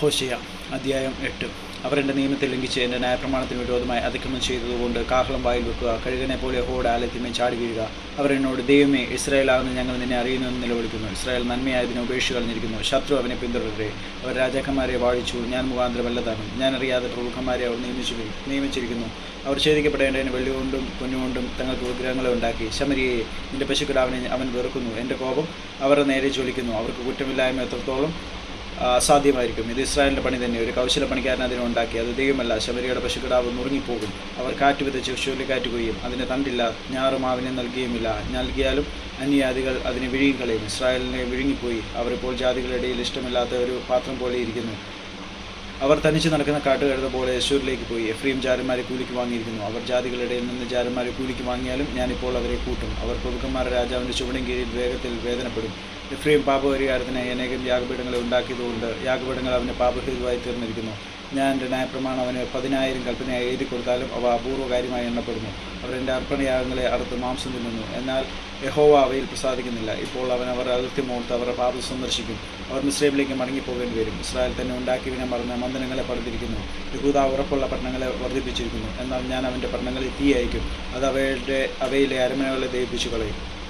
ഹോശിയ അധ്യായം എട്ട്. അവർ എന്റെ നിയമത്തെ ലംഘിച്ച് എന്റെ ന്യായപ്രമാണത്തിന് വിരോധമായി അതിക്രമം ചെയ്തതുകൊണ്ട് കാഹളം വായിൽ വെക്കുക കഴുകനെ പോലെ ഹോട് ആലത്തിമേ ചാടി വീഴുക. അവർ എന്നോട് ദൈവമേ ഇസ്രായേലാകുന്ന ഞങ്ങൾ നിന്നെ അറിയുന്നുവെന്ന് നിലവിളിക്കുന്നു. ഇസ്രായേൽ നന്മയായതിനെ ഉപേക്ഷിച്ച് കളഞ്ഞിരിക്കുന്നു. ശത്രു അവനെ പിന്തുടരട്ടെ. അവർ രാജാക്കന്മാരെ വാഴിച്ചു ഞാൻ മുഖാന്തരമല്ലതാണ് ഞാൻ അറിയാതെ പ്രമുഖന്മാരെ അവർ നിയമിച്ചു നിയമിച്ചിരിക്കുന്നു. അവർ ഛേദിക്കപ്പെടേണ്ടതിന് വെള്ളികൊണ്ടും പൊന്നുകൊണ്ടും തങ്ങൾക്ക് വിഗ്രഹങ്ങളെ ഉണ്ടാക്കി. ശമരിയെ നിന്റെ പശുക്കിടാവിനെ അവൻ വെറുക്കുന്നു. എന്റെ കോപം അവരുടെ നേരെ ചൊലിക്കുന്നു അവർക്ക് കുറ്റമില്ലായ്മ എത്രത്തോളം? ആ, അസാധ്യമായിരിക്കും ഇത് ഇസ്രായേലിന്റെ പണി തന്നെ. ഒരു കൗശല പണിക്കാരൻ അതിനെ ഉണ്ടാക്കി അത് ദൈവമല്ല. ശബരിയുടെ പശുക്കിടാവ് നുറുങ്ങിപ്പോകും അവർ കാറ്റ് വിതച്ച് ചുഴലിക്കാറ്റ് കൊയ്യും അതിനെ തണ്ടില്ല ഞാറും മാവിനെ നൽകിയുമില്ല. നൽകിയാലും അന്യജാതികൾ അതിനെ വിഴുങ്ങി കളയും ഇസ്രായേലിനെ വിഴുങ്ങിപ്പോയി. അവരിപ്പോൾ ജാതികളുടെ ഇടയിൽ ഇഷ്ടമില്ലാത്ത ഒരു പാത്രം പോലെ ഇരിക്കുന്നു. അവർ തനിച്ച് നടക്കുന്ന കാട്ടുകഴുത പോലെ യശൂരിലേക്ക് പോയി. എഫ്രീം ജാരന്മാരെ കൂലിക്ക് വാങ്ങിയിരിക്കുന്നു. അവർ ജാതികളുടെ നിന്ന് ജാരന്മാരെ കൂലിക്ക് വാങ്ങിയാലും ഞാനിപ്പോൾ അവരെ കൂട്ടും. അവർ പ്രഭുക്കന്മാരുടെ രാജാവിന്റെ ചുവടും കീഴിൽ വേഗത്തിൽ വേദനപ്പെടും. എഫ്രീം പാപപരിഹാരത്തിനായി അനേകം യാഗപീഠങ്ങളെ ഉണ്ടാക്കിയതുകൊണ്ട് യാഗപീഠങ്ങൾ അവന് പാപഹേതുവായി തീർന്നിരിക്കുന്നു. ഞാൻ എന്റെ ന്യായപ്രമാണം അവന് പതിനായിരം കൽപ്പനയായി എഴുതി കൊടുത്താലും അവ അപൂർവ കാര്യമായി എണ്ണപ്പെടുന്നു എന്റെ അർപ്പണയാഗങ്ങളെ അറുത്ത് മാംസം തിന്നുന്നു. എന്നാൽ യഹോവ അവയിൽ പ്രസാദിക്കുന്നില്ല. ഇപ്പോൾ അവൻ അവർ അകൃത്യമോർത്ത് അവരുടെ പാപം സന്ദർശിക്കും. അവർ മിസ്രൈബിലേക്ക് മടങ്ങിപ്പോകേണ്ടി വരും. ഇസ്രായേൽ തന്നെ ഉണ്ടാക്കിയതിനെ മറന്ന് മന്ദനങ്ങളെ പടുത്തിരിക്കുന്നു യഹൂദ ഉറപ്പുള്ള പട്ടണങ്ങളെ വർദ്ധിപ്പിച്ചിരിക്കുന്നു. എന്നാൽ ഞാൻ അവന്റെ പട്ടണങ്ങളിൽ തീ അത് അവയുടെ അവയിലെ അരമനകളെ ദയിപ്പിച്ചു കളയും